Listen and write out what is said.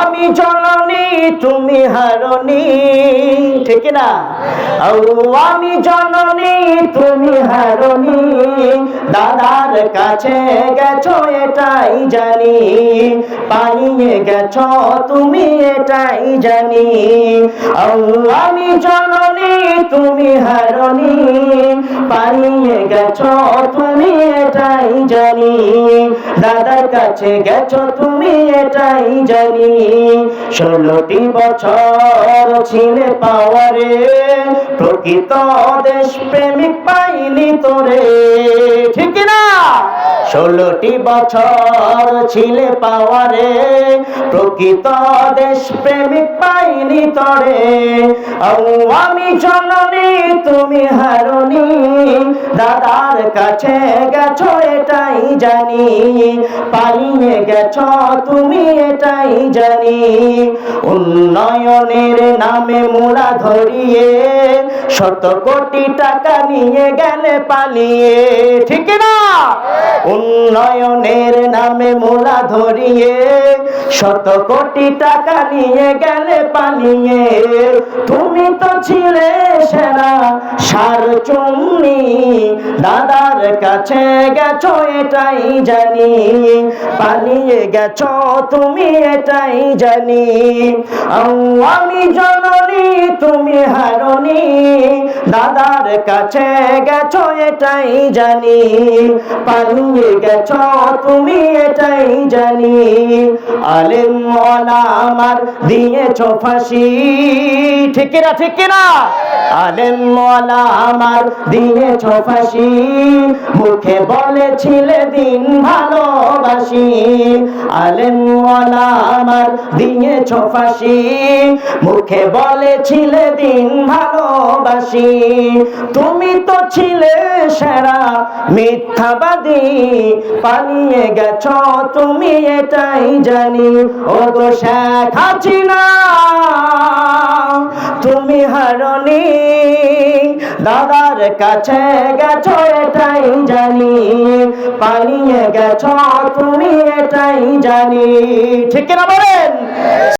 আমি জননী তুমি হারনি ঠিক না আমি জননী তুমি হারণী। দাদার কাছে গেছো এটাই জানি, পালিয়ে গেছো তুমি এটাই জানি। আমি জননী, তুমি হারণী, পালিয়ে গেছো তুমি এটাই জানি। দাদার কাছে গেছো তুমি এটাই জানি। ষোলোটি বছর ছিলে পাওয়ারে প্রকৃত দেশ প্রেমিক পাইনি তোরে। ঠিক না ষোলোটি বছর ছিলে পাওয়ারে, প্রকৃত দেশ প্রেমিক পাইনি তরে। আমি জননী, তুমি হারণী দাদার কাছে গেছো, এটাই জানি। পালিয়ে গেছো, তুমি এটাই জানি। উন্নয়নের নামে মোরা ধরিয়ে শত কোটি টাকা নিয়ে গেলে পালিয়ে। ঠিক না? উন্নয়নের নামে মোরা ধরিয়ে শত কোটি টাকা নিয়ে গেলে পালিয়ে। তুমি তো ছিলে সেরা সার চুমনি দাদার কাছে গেছো, এটাই জানি। পালিয়ে গেছো, তুমি এটাই জানি। আমি তুমি হারণী। দাদার কাছে গেছো, এটাই জানি। পালিয়ে গেছো, তুমি এটাই জানি। আলেম আমার, দিয়েছ ফাঁসি। ঠিক না ঠিক না আলেম মলা আমার দিয়েছ ফাঁসি। মুখে বলেছিলে দিন ভালোবাসি। আলেম মলা আমার দিয়েছ ফাঁসি। মুখে বলেছিলে দিন ভালোবাসি। তুমি তো ছিলে সেরা মিথ্যাবাদী। পালিয়ে গেছ তুমি এটাই জানি। ও তো শেখ হাসিনা। হারণী দাদার কাছে গেছো এটাই জানি। পালিয়ে গেছ তুমি এটাই জানি। ঠিক না বলেন?